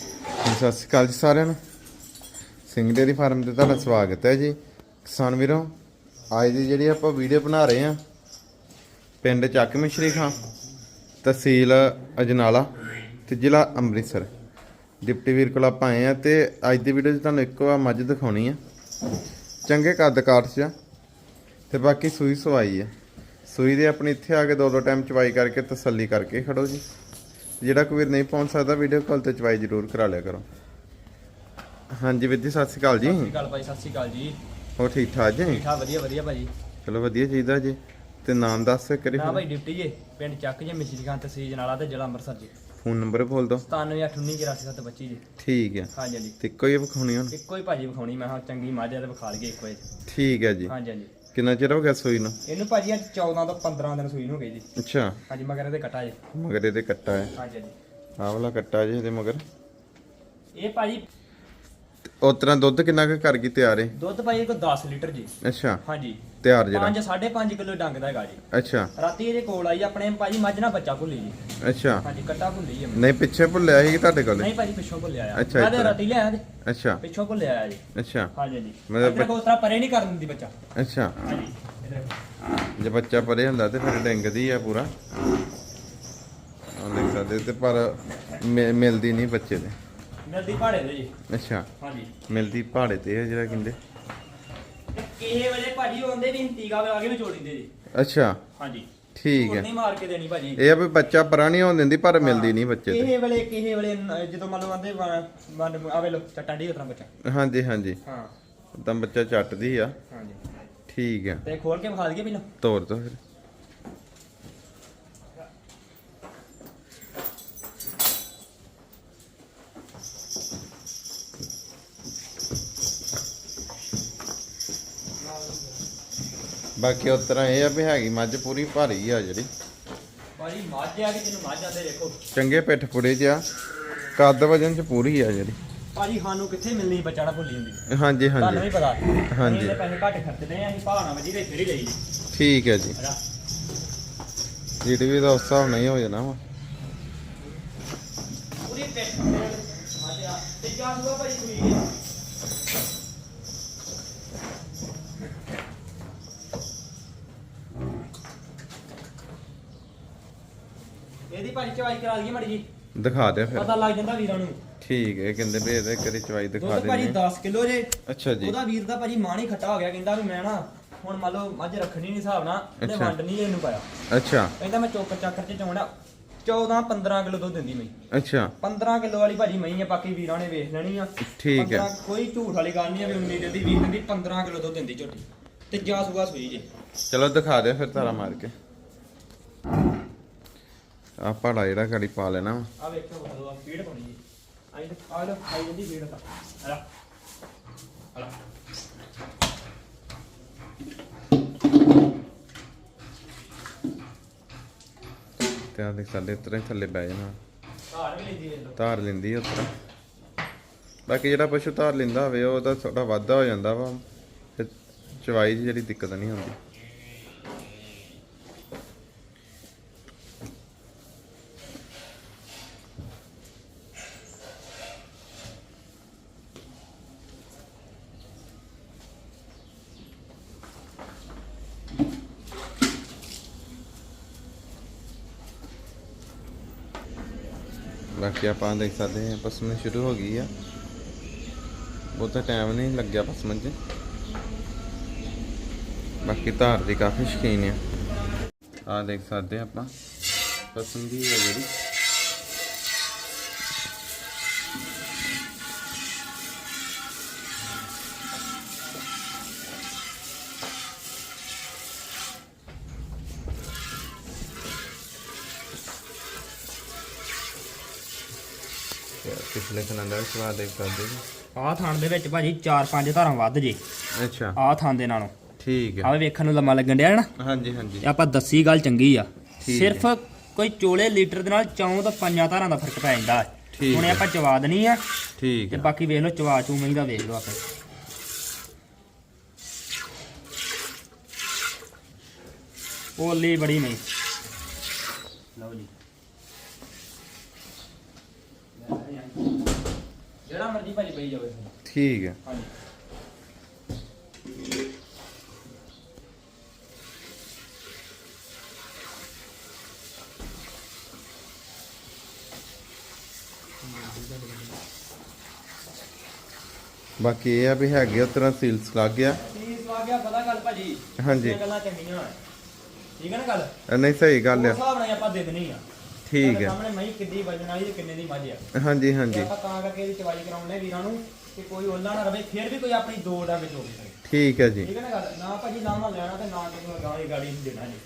ਜੀ, ਸਤਿ ਸ਼੍ਰੀ ਅਕਾਲ ਜੀ ਸਾਰਿਆਂ ਨੂੰ। ਸਿੰਘ ਡੇਅਰੀ ਫਾਰਮ ਤੇ ਤੁਹਾਡਾ ਸਵਾਗਤ ਹੈ ਜੀ। ਕਿਸਾਨ ਵੀਰੋ ਅੱਜ ਦੀ ਜਿਹੜੀ ਆਪਾਂ ਵੀਡੀਓ ਬਣਾ ਰਹੇ ਹਾਂ ਪਿੰਡ ਚੱਕ ਮਿਸ਼ਰੀ ਖਾਂ ਤਹਿਸੀਲ ਅਜਨਾਲਾ ਤੇ ਜ਼ਿਲ੍ਹਾ ਅੰਮ੍ਰਿਤਸਰ। ਡਿਪਟੀ ਵੀਰ ਕੋਲ ਆਪਾਂ ਆਏ ਆ ਤੇ ਅੱਜ ਦੀ ਵੀਡੀਓ 'ਚ ਤੁਹਾਨੂੰ ਇੱਕੋ ਵਾਰ ਮੱਝ ਦਿਖਾਉਣੀ ਆ। ਚੰਗੇ ਕੱਦ ਕਾਠ 'ਚ ਆ ਤੇ ਬਾਕੀ ਸੂਈ ਸਵਾਈ ਆ। ਸੂਈ ਦੇ ਆਪਣੀ ਇੱਥੇ ਆ ਕੇ ਦੋ ਦੋ ਟਾਈਮ ਚਵਾਈ ਕਰਕੇ ਤਸੱਲੀ ਕਰਕੇ ਖੜੋ ਜੀ। ਜਿਹੜਾ ਕੋਈ ਵੀਰ ਨਹੀਂ ਪਹੁੰਚ ਸਕਦਾ ਵੀਡੀਓ ਕਾਲ ਤੇ ਚਵਾਈ ਜ਼ਰੂਰ ਕਰਾ ਲਿਆ ਕਰੋ। ਹਾਂਜੀ ਵੀਰ ਜੀ ਸਤਿ ਸ਼੍ਰੀ ਅਕਾਲ ਜੀ। ਸਤਿ ਸ਼੍ਰੀ ਅਕਾਲ ਭਾਈ ਸਤਿ ਸ਼੍ਰੀ ਅਕਾਲ ਜੀ। ਹੋਰ ਠੀਕ ਠਾਕ ਜੀ? ਠੀਕ ਠਾਕ ਵਧੀਆ ਵਧੀਆ ਭਾਜੀ ਚਲੋ ਵਧੀਆ ਚਾਹੀਦਾ ਜੀ। ਤੇ ਨਾਮ ਦੱਸ ਕਰੀ ਨਾ ਭਾਈ ਡਿਪਟੀ ਜੀ ਪਿੰਡ ਚੱਕ ਜੀ ਮਿਸ਼ਰੀ ਖਾਂ ਤਹਿਸੀਲ ਜਨਾਲਾ ਤੇ ਜ਼ਿਲ੍ਹਾ ਅੰਮ੍ਰਿਤਸਰ ਜੀ। ਫੋਨ ਨੰਬਰ ਬੋਲ ਦੋ 9781984725 ਜੀ। ਠੀਕ ਹੈ। ਹਾਂਜੀ ਹਾਂਜੀ। ਤੇ ਕੋਈ ਵਿਖਾਉਣੀ ਹੁਣ ਇੱਕੋ ਹੀ ਭਾਜੀ ਵਿਖਾਉਣੀ ਮੈਂ ਹਾਂ ਚੰਗੀ ਮੱਝ ਤੇ ਵਿਖਾ ਲਈਏ ਇੱਕੋ ਹੀ ਠੀਕ ਹੈ ਜੀ। ਹਾਂਜੀ ਹਾਂਜੀ। ਕਿੰਨਾ ਚਿਰ ਹੋ ਗਿਆ ਸੂਈ ਨੂੰ? ਇਹਨੂੰ ਭਾਜੀ ਅੱਜ 14 ਤੋਂ 15 ਦਿਨ ਸੂਈ ਨੂੰ ਹੋ ਗਈ ਜੀ। ਅੱਛਾ। ਹਾਂਜੀ ਮਗਰ ਇਹਦੇ ਕਟਾ ਜੀ। ਮਗਰ ਇਹਦੇ ਕੱਟਾ ਹੈ। ਹਾਂਜੀ ਆਹ ਵਾਲਾ ਕੱਟਾ ਜੀ ਇਹਦੇ ਮਗਰ। ਇਹ ਭਾਜੀ ਉਸ ਤਰ੍ਹਾਂ ਦੁੱਧ ਕਿੰਨਾ ਕੁ ਕਰ ਗਈ ਤਿਆਰ ਹੈ? ਦੁੱਧ ਭਾਜੀ ਕੋ 10 ਲੀਟਰ ਜੀ। ਅੱਛਾ। ਹਾਂਜੀ। ਤਿਆਰ ਜਿਹੜਾ। 5 5.5 ਕਿਲੋ ਡੰਗ ਦਾ ਹੈਗਾ ਜੀ। ਅੱਛਾ। ਰਾਤੀ ਇਹਦੇ ਕੋਲ ਆਈ ਆਪਣੇ ਭਾਜੀ ਮੱਝ ਨਾਲ ਬੱਚਾ ਭੁੱਲੀ ਜੀ। ਅੱਛਾ। ਹਾਂਜੀ ਕੱਟਾ ਭੁੱਲੀ ਹੈ ਨਹੀਂ ਪਿੱਛੇ ਭੁੱਲਿਆ ਸੀ ਤੁਹਾਡੇ ਕੋਲ? ਨਹੀਂ ਭਾਜੀ ਪਿੱਛੋਂ ਭੁੱਲਿਆ ਆ। ਅੱਛਾ, ਮੈਂ ਤੇ। ਰਾਤੀ ਲਿਆਇਆ ਤੇ। ਅੱਛਾ। ਪਿੱਛੋਂ ਭੁੱਲਿਆ ਆ ਜੀ। ਅੱਛਾ। ਹਾਂਜੀ ਹਾਂਜੀ। ਮਤਲਬ ਮਤਲਬ ਉਸ ਤਰ੍ਹਾਂ ਪਰੇ ਨਹੀਂ ਕਰਨ ਦਿੰਦੀ ਬੱਚਾ। ਅੱਛਾ। ਹਾਂਜੀ। ਜੇ ਬੱਚਾ ਪਰੇ ਹੁੰਦਾ ਤੇ ਫਿਰ ਡਿੰਗਦੀ ਆ ਪੂਰਾ। ਦੇਖ ਸਕਦੇ ਤੇ ਪਰ ਮਿਲਦੀ ਨਹੀਂ ਬੱਚੇ ਦੇ। ਮਿਲਦੀ ਪਹਾੜੇ ਦੇ ਜੀ। ਅੱਛਾ। ਹਾਂਜੀ। ਮਿਲਦੀ ਪਹਾੜੇ ਤੇ ਜਿਹੜਾ ਕਹਿੰਦੇ। ਤੇ ਕਿਸੇ ਵੇਲੇ ਭਾਜੀ ਹੁੰਦੇ ਨਹੀਂ ਟੀਕਾ ਲਾ ਕੇ ਵੀ ਦਿੰਦੇ ਜੀ ਅੱਛਾ। ਹਾਂਜੀ। ਠੀਕ ਹੈ। ਨਹੀਂ ਮਾਰ ਕੇ ਦੇਣੀ ਭਾਜੀ। ਇਹ ਆ ਵੀ ਬੱਚਾ ਪਰਾ ਨਹੀਂ ਹੋਣ ਦਿੰਦੀ ਪਰ ਮਿਲਦੀ ਨਹੀਂ ਬੱਚੇ ਤੇ। ਕਿਸੇ ਵੇਲੇ ਕਿਸੇ ਵੇਲੇ ਨ- ਜਦੋਂ ਮੰਨ ਲਓ ਆਂਦੇ ਮਨ ਆਵੇ ਲੋ ਚੱਟਾਂ ਦੀ ਉਤਰਾ ਬੱਚਾ। ਹਾਂਜੀ ਹਾਂਜੀ। ਹਾਂ। ਤਾਂ ਬੱਚਾ ਚੱਟਦੀ ਆ। ਹਾਂਜੀ। ਠੀਕ ਹੈ ਤੇ ਖੋਲ ਕੇ ਵਿਖਾ ਦਈਏ ਪਹਿਲਾਂ। ਤੋਰ ਦੋ ਫਿਰ। ਬਾਕੀ ਉਸ ਤਰ੍ਹਾਂ ਇਹ ਆ ਵੀ ਹੈਗੀ ਮੱਝ ਪੂਰੀ ਭਾਰੀ ਆ ਜਿਹੜੀ। ਭਾਜੀ ਮੱਝ ਆ ਕਿ ਜਿਹਨੂੰ ਮੱਝ ਆਂਦੇ ਦੇਖੋ। ਚੰਗੇ ਪਿੱਠ ਪੁੜੇ ਚ ਆ ਕੱਦ ਵਜਨ ਚ ਪੂਰੀ ਆ ਜਿਹੜੀ। ਭਾਜੀ ਸਾਨੂੰ ਕਿੱਥੇ ਮਿਲਣੀ ਬੱਚਾ ਨਾ ਭੁੱਲੀ ਹੁੰਦੀ ਹਾਂਜੀ ਤੁਹਾਨੂੰ ਹਾਂਜੀ ਵੀ ਪਤਾ। ਹਾਂਜੀ। ਅਸੀਂ ਪੈਸੇ ਘੱਟ ਖਰਚਦੇ ਆ ਅਸੀਂ ਭਾਣਾ ਵਜੀ ਦੇ ਫਿਰ ਲਈ ਜੀ ਠੀਕ ਹੈ ਜੀ। ਹੈਨਾ ਜੀਡੀਵੀ ਦਾ ਉਸ ਹਿਸਾਬ ਨਹੀਂ ਹੋ ਜਾਣਾ ਵਾ। ਪੂਰੀ ਪੈਸੇ ਮੱਝ ਆ। ਤੇ ਹੋਊਗਾ ਭਾਜੀ ਕੋਈ ਇਹਦੀ ਭਾਜੀ ਚਵਾਈ ਕਰਾ ਦਈਏ ਮੜੀ ਜੀ। ਦਿਖਾ ਦੇ ਫਿਰ। ਪਤਾ ਲੱਗ ਜਾਂਦਾ ਵੀਰਾਂ ਨੂੰ। ਠੀਕ ਹੈ ਕਹਿੰਦੇ ਵੀ ਇਹਦੇ ਕਰੀ ਚਵਾਈ ਦਿਖਾ ਦੁੱਧ ਭਾਜੀ ਦੇ 10 ਕਿਲੋ ਜੇ। ਅੱਛਾ ਜੀ। ਉਹਦਾ ਵੀਰ ਦਾ ਭਾਜੀ ਮਾਂ ਨਹੀਂ ਖੱਟਾ ਹੋ ਗਿਆ ਕਹਿੰਦਾ ਵੀ ਮੈਂ ਨਾ ਹੁਣ ਮੰਨ ਲਓ ਮੱਝ ਰੱਖਣੀ ਨਹੀਂ ਹਿਸਾਬ ਨਾਲ ਇਹਨੇ ਅੱਛਾ। ਵੰਡ ਨਹੀਂ ਇਹਨੂੰ ਪਾਇਆ। ਅੱਛਾ। ਕਹਿੰਦਾ ਮੈਂ ਚੋਕਰ ਚੱਕਰ ਚ ਚਾਉਣਾ 14 15 ਕਿਲੋ ਦੁੱਧ ਦਿੰਦੀ ਮੈਂ ਅੱਛਾ। 15 ਕਿਲੋ ਵਾਲੀ ਭਾਜੀ ਮਈ ਆ ਬਾਕੀ ਵੀਰਾਂ ਨੇ ਵੇਖ ਲੈਣੀ ਆ। ਠੀਕ ਹੈ। 15 ਕੋਈ ਝੂਠ ਵਾਲੀ ਗੱਲ ਨਹੀਂ ਆ ਵੀ 19 ਦਿੰਦੀ 20 ਦਿੰਦੀ 15 ਕਿਲੋ ਦੁੱਧ ਦਿੰਦੀ ਝੋਟੀ। ਤੇ ਜਾ ਸੁਗਾ ਸੂਈ ਜੇ। ਚਲੋ ਦਿਖਾ ਦੇ ਫਿਰ ਤਾਰਾ ਮਾਰ ਕੇ। ਆ ਪੜਾ ਜਿਹੜਾ ਗਾੜੀ ਪਾ ਲੈਣਾ। ਆ ਵੇਖੋ ਬਦਲਵਾ ਫੀਡ ਪਾਉਣੀ ਜੀ। ਆਈ ਆ ਲੋ ਆਈ ਜਾਂਦੀ ਫੀਡ ਤਾਂ। ਹਲਾ ਹਲਾ ਤੇ ਆ ਦੇਖ ਸਾਡੇ ਇਤਰੇ ਥੱਲੇ ਬਹਿ ਜਾਣਾ। ਘਰ ਵੀ ਲੈਂਦੀ ਵੇਖ ਧਾਰ ਲੈਂਦੀ ਉਤਰਾ ਬਾਕੀ ਜਿਹੜਾ ਪਸ਼ੂ ਧਾਰ ਲੈਂਦਾ ਹੋਵੇ ਉਹਦਾ ਥੋੜਾ ਵਾਧਾ ਹੋ ਜਾਂਦਾ ਵਾ। ਫਿਰ ਚਵਾਈ ਦੀ ਜਿਹੜੀ ਦਿੱਕਤ ਨਹੀਂ ਹੁੰਦੀ। ਬਾਕੀ ਆਪਾਂ ਦੇਖ ਸਕਦੇ ਹਾਂ ਪਸਮਨ ਸ਼ੁਰੂ ਹੋ ਗਈ ਆ। ਬਹੁਤਾ ਟਾਈਮ ਨਹੀਂ ਲੱਗਿਆ ਪਸਮਨ 'ਚ ਬਾਕੀ ਧਾਰ ਦੀ ਕਾਫੀ ਸ਼ਕੀਨ ਆ। ਆ ਦੇਖ ਸਕਦੇ ਆਪਾਂ। ਪਸਮ ਦੀ ਹੈ ਜਿਹੜੀ। ਸਨੰਦਾ ਵੀ ਸਵਾਦ ਦੇਖ ਸਕਦੇ ਜੀ ਆਹ ਥਾਣ ਦੇ ਵਿੱਚ ਭਾਜੀ 4-5 ਧਾਰਾਂ ਵੱਧ ਜੇ। ਅੱਛਾ। ਆਹ ਥਾਂ ਦੇ ਨਾਲੋਂ। ਠੀਕ ਹੈ। ਆਹ ਵੇਖਣ ਨੂੰ ਲੰਮਾ ਲੱਗਣ ਡਿਆ ਨਾ? ਹਾਂਜੀ ਹਾਂਜੀ। ਤੇ ਆਪਾਂ ਦੱਸੀ ਗੱਲ ਚੰਗੀ ਆ। ਠੀਕ ਸਿਰਫ ਕੋਈ ਚੋਲੇ ਲੀਟਰ ਦੇ ਨਾਲ ਚੌਂ ਤੋਂ ਪੰਜਾਂ ਧਾਰਾਂ ਦਾ ਫ਼ਰਕ ਪੈ ਜਾਂਦਾ। ਠੀਕ ਹੁਣ ਇਹ ਹੈ। ਆਪਾਂ ਚਵਾ ਦੇਣੀ ਆ। ਠੀਕ ਤੇ ਹੈ। ਬਾਕੀ ਵੇਖ ਲਓ ਚਵਾ ਚੂ ਮਹੀਂ ਦਾ ਵੇਖ ਲਓ ਆਪੇ। ਓਲੀ ਬੜੀ ਮਹੀਂ ਲਓ ਜੀ। ਜਿਹੜਾ ਮਰਜ਼ੀ ਭਾਜੀ ਪਈ ਜਾਵੇ ਠੀਕ ਹੈ। ਹਾਂਜੀ। ਬਾਕੀ ਇਹ ਆ ਵੀ ਹੈਗੇ ਉਤਰਾ ਸੀਲਸ ਲੱਗ ਗਿਆ। ਤੀਸ ਵਾ ਗਿਆ ਪਤਾ ਗੱਲ ਭਾਜੀ? ਹਾਂਜੀ। ਗੱਲਾਂ ਚੰਗੀਆਂ ਠੀਕ ਹੈ ਨਾ ਗੱਲ? ਨਹੀਂ ਸਹੀ ਗੱਲ ਉਸ ਆ ਹਿਸਾਬ ਨਾਲ ਆਪਾਂ ਦੇ ਦੇਣੀ ਆ ਠੀਕ ਹੈ। ਸਾਹਮਣੇ ਮਹੀਂ ਕਿੰਨੀ ਵਜਣ ਵਾਲੀ ਤੇ ਕਿੰਨੇ ਦੀ ਮੱਝ ਆ। ਹਾਂਜੀ ਹਾਂਜੀ। ਆਪਾਂ ਤਾਂ ਕਰਕੇ ਇਹਦੀ ਚਵਾਈ ਕਰਾਉਣੇ ਵੀਰਾਂ ਨੂੰ ਕਿ ਕੋਈ ਓਲਾ ਨਾ ਰਵੇ ਫਿਰ ਵੀ ਕੋਈ ਆਪਣੀ ਦੋ ਦਾ ਵਿੱਚ ਹੋਵੇ ਠੀਕ ਹੈ ਜੀ। ਠੀਕ ਹੈ ਨਾ ਗੱਲ? ਨਾ ਭਾਜੀ ਨਾ ਮੈਂ ਲੈਣਾ ਤੇ ਨਾ ਤੈਨੂੰ ਗਾਲੀ ਗਾੜੀ ਨਹੀਂ ਦੇਣਾ ਜੀ।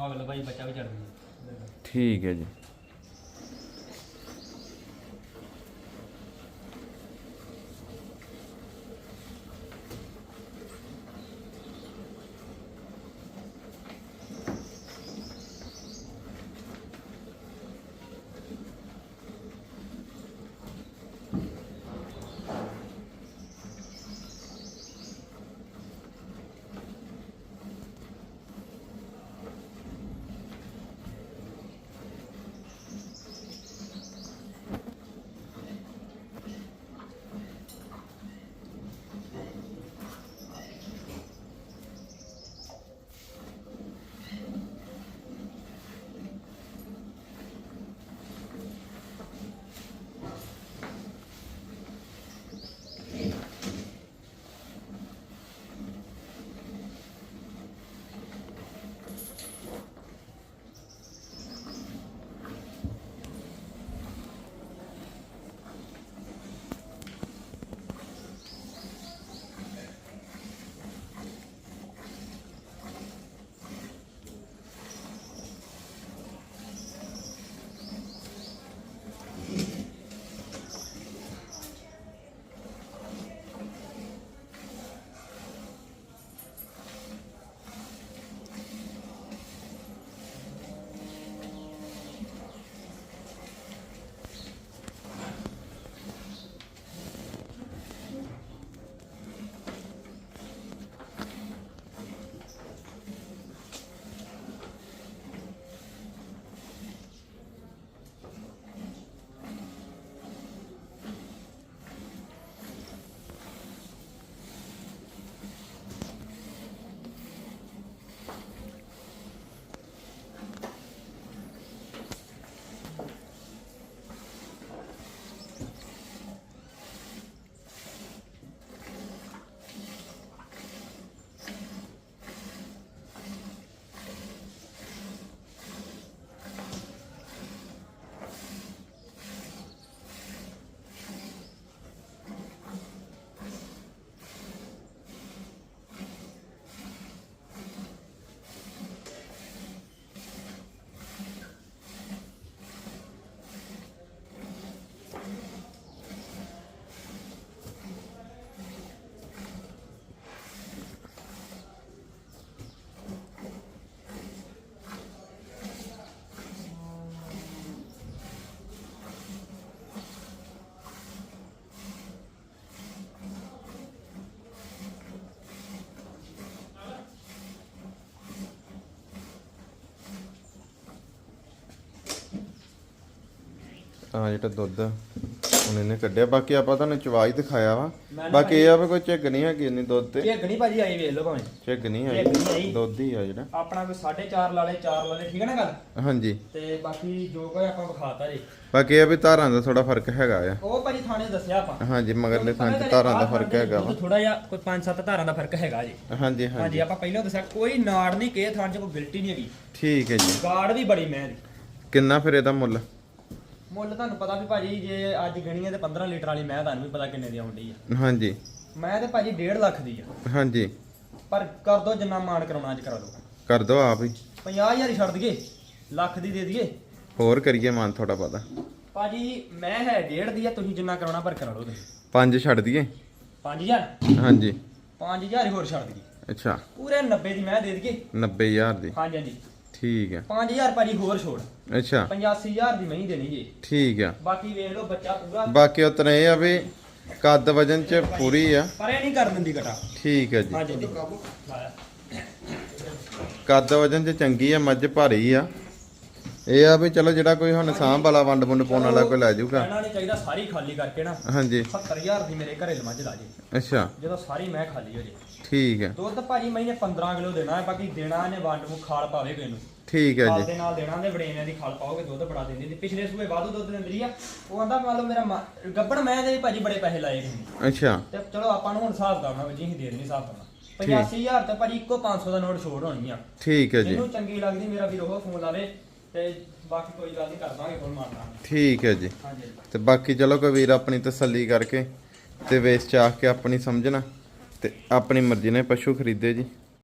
ਆਹ ਵੇਲੇ ਭਾਈ ਬੱਚਾ ਵੀ ਚੜ ਗਿਆ। ਠੀਕ ਹੈ ਜੀ। ਆ ਜਿਹੜਾ ਦੁੱਧ ਹੁਣ ਇਹਨੇ ਕੱਢਿਆ। ਬਾਕੀ ਆਪਾਂ ਤੁਹਾਨੂੰ ਚਵਾਈ ਦਿਖਾਇਆ ਵਾ। ਨਾ ਬਾਕੀ ਇਹ ਆ ਵੀ ਕੋਈ ਝੱਗ ਨਹੀਂ ਹੈਗੀ ਇੰਨੀ ਦੁੱਧ ਤੇ। ਇਹ ਗਣੀ ਭਾਜੀ ਆਈ ਵੇਖ ਲਓ ਭਾਵੇਂ। ਝੱਗ ਨਹੀਂ ਝੱਗ ਨਹੀਂ ਆਈ। ਦੁੱਧ ਹੀ ਆ ਜਿਹੜਾ। ਆਪਣਾ ਕੋਈ 4.5 ਲਾ ਲੇ 4 ਲਾ ਲੇ ਠੀਕ ਹੈ ਨਾ ਗੱਲ? ਹਾਂਜੀ। ਤੇ ਬਾਕੀ ਜੋ ਕੋਈ ਆਪਾਂ ਵਿਖਾਤਾ ਜੀ। ਬਾਕੀ ਇਹ ਵੀ ਧਾਰਾਂ ਦਾ ਥੋੜਾ ਫ਼ਰਕ ਹੈਗਾ ਆ। ਉਹ ਭਾਜੀ ਥਾਣੇ ਦੱਸਿਆ ਆਪਾਂ। ਹਾਂਜੀ ਮਗਰਲੇ ਥਾਂ 'ਚ ਧਾਰਾਂ ਦਾ ਫ਼ਰਕ ਹੈਗਾ ਵਾ। ਥੋੜਾ ਜਿਹਾ ਕੋਈ 5-7 ਧਾਰਾਂ ਦਾ ਫ਼ਰਕ ਹੈਗਾ ਜੀ। ਹਾਂਜੀ ਹਾਂਜੀ। ਆਪਾਂ ਪਹਿਲਾਂ ਦੱਸਿਆ ਕੋਈ ਨਾੜ ਨਹੀਂ ਕੇ ਥਾਂ 'ਚ ਕੋਈ ਗਿਲਟੀ ਨਹੀਂ ਹੈਗੀ। ਠੀਕ ਹੈ ਜੀ। ਗਾੜ ਵੀ ਬੜੀ ਮੈਂ ਦੀ। ਕਿੰਨਾ ਫਿਰ ਇਹਦਾ ਮੁੱਲ? ਮੁੱਲ ਤੁਹਾਨੂੰ ਪਤਾ ਵੀ ਭਾਜੀ ਜੇ ਅੱਜ ਗਣੀਏ ਤੇ 15 ਲੀਟਰ ਵਾਲੀ ਮੈਂ ਤੁਹਾਨੂੰ ਵੀ ਪਤਾ ਕਿੰਨੇ ਦੀ ਆਉਂਦੀ ਆ। ਹਾਂਜੀ। ਮੈਂ ਤੇ ਭਾਜੀ 1.5 ਲੱਖ ਦੀ ਆ। ਹਾਂਜੀ। ਪਰ ਕਰ ਦੋ ਜਿੰਨਾ ਮਾਣ ਕਰਾਉਣਾ ਅੱਜ ਕਰਾ ਦੋ। ਕਰ ਦੋ ਆਪ ਹੀ। 50000 ਹੀ ਛੱਡ ਦਈਏ ਲੱਖ ਦੀ ਦੇ ਦਈਏ। ਹੋਰ ਕਰੀਏ ਮਨ ਥੋੜਾ ਪਤਾ ਭਾਜੀ ਮੈਂ ਹੈ 1.5 ਦੀ ਆ ਤੁਸੀਂ ਜਿੰਨਾ ਕਰਾਉਣਾ ਪਰ ਕਰਾ ਲਓ ਤੁਸੀਂ। ਪੰਜ ਛੱਡ ਦਈਏ। 5000 ਹਾਂਜੀ। 5000 ਹੀ ਹੋਰ ਛੱਡ ਦਈਏ। ਅੱਛਾ। ਪੂਰੇ 90 ਦੀ ਮੈਂ ਦੇ ਦਈਏ। 90000 ਦੀ। ਹਾਂਜੀ ਹਾਂਜੀ। ਠੀਕ ਹੈ। 5000 ਭਾਜੀ ਹੋਰ ਛੋੜ। ਅੱਛਾ। 85000 ਦੀ ਮਹੀਂ ਦੇਣੀ ਜੀ। ਠੀਕ ਆ ਬਾਕੀ ਵੇਖ ਲਓ ਬੱਚਾ ਪੂਰਾ। ਬਾਕੀ ਉਤਨਾ ਇਹ ਆ ਵੀ ਕੱਦ ਵਜਨ ਚ ਪੂਰੀ ਆ। ਪਰ ਇਹ ਨਹੀਂ ਕਰ ਦਿੰਦੀ ਕਟਾ ਠੀਕ ਹੈ ਜੀ। ਹਾਂਜੀ ਜੀ ਕੱਦ ਵਜਨ ਚ ਚੰਗੀ ਆ ਮੱਝ ਭਾਰੀ ਆ। ਇਹ ਆ ਵੀ ਚਲੋ ਜਿਹੜਾ ਕੋਈ ਹੁਣ ਸਾਂਭ ਵਾਲਾ ਵੰਡ ਵੰਡ ਪਾਉਣ ਵਾਲਾ ਕੋਈ ਲੈ ਜਾਊਗਾ। ਇਹਨਾਂ ਨੇ ਚਾਹੀਦਾ ਸਾਰੀ ਖਾਲੀ ਕਰਕੇ ਨਾ। ਹਾਂਜੀ। 70000 ਦੀ ਮੇਰੇ ਘਰੇ ਲਮੱਝ ਲਾ ਜੇ। ਅੱਛਾ। ਜਦੋਂ ਸਾਰੀ ਮੈਂ ਖਾਲੀ ਹੋ ਜੇ। ਠੀਕ ਹੈ। ਦੁੱਧ ਭਾਜੀ ਮੈਨੇ 15 ਕਿਲੋ ਦੇਣਾ ਹੈ ਬਾਕੀ ਦੇਣਾ ਇਹਨੇ ਵੰਡ ਨੂੰ ਖਾਲ ਪਾਵੇ ਕੋਈ ਨੂੰ। ਠੀਕ ਹੈ ਖਾਲ ਜੀ। ਦੇ ਨਾਲ ਦੇਣਾ ਦੇ ਬੜੇਨਿਆਂ ਦੀ ਖਾਲ ਪਾਓਗੇ ਦੁੱਧ ਬੜਾ ਦਿੰਦੀ ਤੇ ਪਿਛਲੇ ਸੂਏ ਵਾਧੂ ਦੁੱਧ ਦਿੰਦੀ ਆ। ਉਹ ਆਂਦਾ ਮੰਨ ਲਓ ਮੇਰਾ ਮਾ- ਗੱਬੜ ਮੈਂ ਦੇ ਵੀ ਭਾਜੀ ਬੜੇ ਪੈਸੇ ਲਾਏ ਨੇ। ਅੱਛਾ। ਤੇ ਚਲੋ ਆਪਾਂ ਨੂੰ ਹੁਣ ਹਿਸਾਬ ਕਰਨਾ ਵੀ ਜੀ ਅਸੀਂ ਦੇ ਨਹੀਂ ਹਿਸਾਬ ਕਰਨਾ 85000 ਤੇ ਭਾਜੀ ਇੱਕੋ 500 ਦਾ ਨੋਟ ਛੋੜ ਹੋਣੀ ਆ। ਠੀਕ ਹੈ ਜੀ। ਜਿਹਨੂੰ ਚੰਗੀ ਲੱਗਦੀ ਮੇਰਾ ਵੀਰ ਉਹ ਫੋਨ ਲਾਵੇ ਤੇ ਬਾਕੀ ਕੋਈ ਗੱਲ ਨਹੀਂ ਕਰ ਦਾਂਗੇ ਫੋਨ ਮਾਰਨਾ ਠੀਕ ਹੈ ਜੀ। ਹਾਂਜੀ। ਤੇ ਬਾਕੀ ਚਲੋ ਕੋਈ ਵੀਰ ਆਪਣੀ ਤਸੱਲੀ ਕਰਕੇ ਤੇ ਵੇਚ ਚਾਹ ਕੇ ਆਪਣੀ ਸਮਝਣਾ ਤੇ ਆਪਣੀ ਮਰਜ਼ੀ ਨਾਲ ਪਸ਼ੂ ਖਰੀਦੇ ਜੀ।